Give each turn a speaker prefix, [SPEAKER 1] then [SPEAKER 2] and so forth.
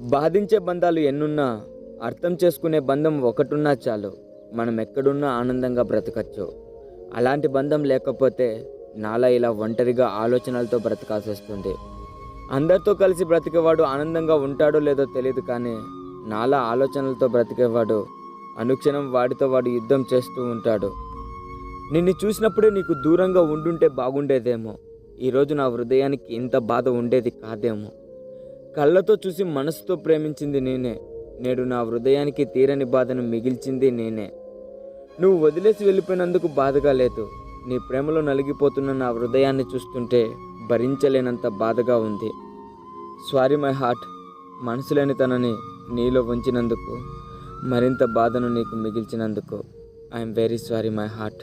[SPEAKER 1] బాధించే బంధాలు ఎన్నున్నా అర్థం చేసుకునే బంధం ఒకటున్నా చాలు. మనం ఎక్కడున్నా ఆనందంగా బ్రతకచ్చు. అలాంటి బంధం లేకపోతే నాలా ఇలా ఒంటరిగా ఆలోచనలతో బ్రతకాల్సి వస్తుంది. అందరితో కలిసి బ్రతికేవాడు ఆనందంగా ఉంటాడో లేదో తెలియదు కానీ నాలా ఆలోచనలతో బ్రతికేవాడు అనుక్షణం వాడితో వాడు యుద్ధం చేస్తూ ఉంటాడు. నిన్ను చూసినప్పుడే నీకు దూరంగా ఉండుంటే బాగుండేదేమో. ఈరోజు నా హృదయానికి ఇంత బాధ ఉండేది కాదేమో. కళ్ళతో చూసి మనసుతో ప్రేమించింది నేనే. నేడు నా హృదయానికి తీరని బాధను మిగిల్చింది నేనే. నువ్వు వదిలేసి వెళ్ళిపోయినందుకు బాధగా లేదు. నీ ప్రేమలో నలిగిపోతున్న నా హృదయాన్ని చూస్తుంటే భరించలేనంత బాధగా ఉంది. సారీ మై హార్ట్ మనసులేని తనని నీలో ఉంచినందుకు మరింత బాధను నీకు మిగిల్చినందుకు. I'm very sorry my heart